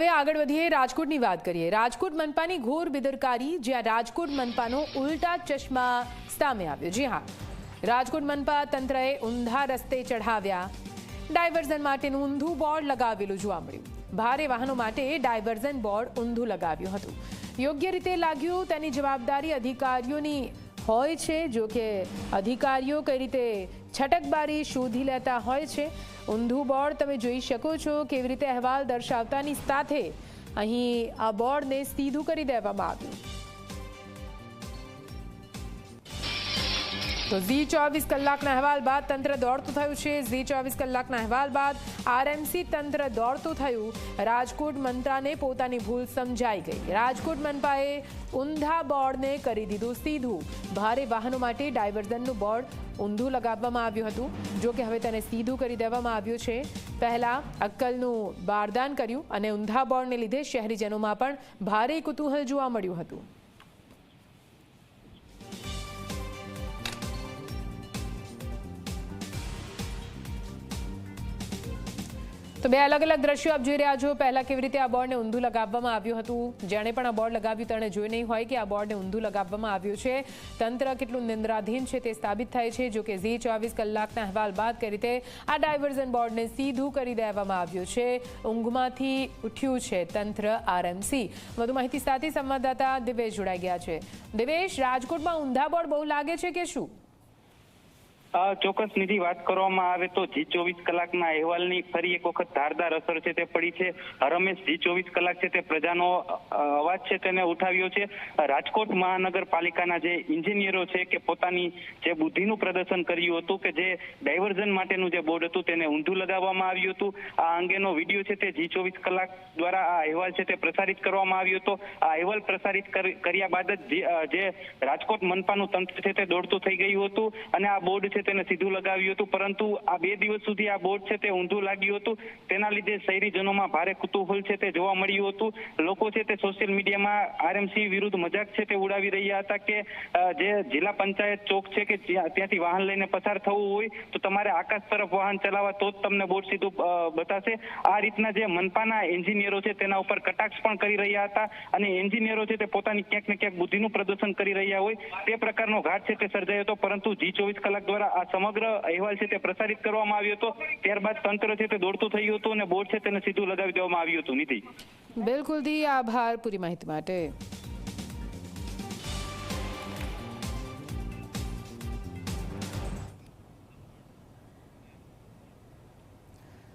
હવે આગળ વધીએ રાજકોટની વાત કરીએ. રાજકોટ મનપાની ઘોર બેદરકારી જ્યાં રાજકોટ મનપાનો ઉલટા ચશ્મા સામે આવ્યો. જી હા, રાજકોટ મનપા તંત્રએ ઊંધા રસ્તે ચઢાવ્યા. ડાયવર્ઝન માટેનું ઊંધું બોર્ડ લગાવેલું જોવા મળ્યું. ભારે વાહનો માટે ડાયવર્ઝન બોર્ડ ઊંધું લગાવ્યું હતું. યોગ્ય રીતે લાગ્યું તેની જવાબદારી અધિકારીઓની હોય છે, જો કે અધિકારીઓ કઈ રીતે છટકબારી શોધી લેતા હોય છે. ઊંધું બોર્ડ તમે જોઈ શકો છો કેવી રીતે અહેવાલ દર્શાવતાની સાથે અહીં આ બોર્ડને સીધું કરી દેવામાં આવ્યું. તો ઝી ચોવીસ કલાકના અહેવાલ બાદ તંત્ર દોડતું થયું છે. ઝી ચોવીસ કલાકના અહેવાલ બાદ આરએમસી તંત્ર દોડતું થયું. રાજકોટ મનપાને પોતાની ભૂલ સમજાઈ ગઈ. રાજકોટ મનપાએ ઊંધા બોર્ડને કરી દીધું સીધું. ભારે વાહનો માટે ડાયવર્ઝનનું બોર્ડ ઊંધું લગાવવામાં આવ્યું હતું. જો કે હવે તેને સીધું કરી દેવામાં આવ્યું છે. પહેલા અક્કલનું બારદાન કર્યું અને ઊંધા બોર્ડને લીધે શહેરીજનોમાં પણ ભારે કુતૂહલ જોવા મળ્યું હતું. તો બે અલગ અલગ દ્રશ્યો આપ જોઈ રહ્યા છો. પહેલા કેવી રીતે આ બોર્ડને ઊંધું લગાવવામાં આવ્યું હતું? જેણે પણ આ બોર્ડ લગાવ્યું તેણે જોઈ નહીં હોય કે આ બોર્ડને ઊંધું લગાવવામાં આવ્યું છે. તંત્ર કેટલું નિંદ્રાધીન છે તે સાબિત થાય છે. જો કે ઝી ચોવીસ કલાકના અહેવાલ બાદ કઈ રીતે આ ડાયવર્ઝન બોર્ડને સીધું કરી દેવામાં આવ્યું છે. ઊંઘમાંથી ઉઠ્યું છે તંત્ર આરએમસી. વધુ માહિતી સાથે સંવાદદાતા દિવેશ જોડાઈ ગયા છે. દિવેશ, રાજકોટમાં ઊંધા બોર્ડ બહુ લાગે છે કે શું? ચોક્કસ નિધિ વાત કરવામાં આવે તો જી ચોવીસ કલાકના અહેવાલની ફરી એક વખત ધારદાર અસર છે તે પડી છે. રમેશ, જી ચોવીસ કલાક છે તે પ્રજાનો અવાજ છે તેને ઉઠાવ્યો છે. રાજકોટ મહાનગરપાલિકાના જે ઇન્જિનિયરો છે કે પોતાની જે બુદ્ધિનું પ્રદર્શન કર્યું હતું કે જે ડાયવર્ઝન માટેનું જે બોર્ડ હતું તેને ઊંધું લગાવવામાં આવ્યું હતું. આ અંગેનો વીડિયો છે તે જી ચોવીસ કલાક દ્વારા આ અહેવાલ છે તે પ્રસારિત કરવામાં આવ્યો હતો. આ અહેવાલ પ્રસારિત કર- કર્યા બાદ જે- જે રાજકોટ મનપાનું તંત્ર છે તે દોડતું થઈ ગયું હતું અને આ બોર્ડ છે તેને સીધું લગાવ્યું હતું. પરંતુ આ બે દિવસ સુધી આ બોટ છે તે ઊંધું લાગ્યું હતું. તેના લીધે શહેરીજનોમાં ભારે કુતૂહલ છે તે જોવા મળ્યું હતું. લોકો છે તે સોશિયલ મીડિયામાં આરએમસી વિરુદ્ધ મજાક છે તે ઉડાવી રહ્યા હતા કે જે જિલ્લા પંચાયત ચોક છે કે ત્યાંથી વાહન લઈને પસાર થવું હોય, તો તમારે આકાશ તરફ વાહન ચલાવવા તો જ તમને બોટ સીધું બતાશે. આ રીતના જે મનપાના એન્જિનિયરો છે તેના ઉપર કટાક્ષ પણ કરી રહ્યા હતા અને એન્જિનિયરો છે તે પોતાની ક્યાંક ને ક્યાંક બુદ્ધિનું પ્રદર્શન કરી રહ્યા હોય. તે પ્રકારનો ઘાટ છે તે સર્જાયો હતો, પરંતુ જી ચોવીસ કલાક દ્વારા આ સમગ્ર અહેવાલ છે તે પ્રસારિત કરવામાં આવ્યો હતો. ત્યારબાદ તંત્ર છે તે દોડતું થયું હતું અને બોર્ડ છે તેને સીધું લગાવી દેવામાં આવ્યું હતું. નિધિ બિલકુલ આભાર પૂરી માહિતી માટે.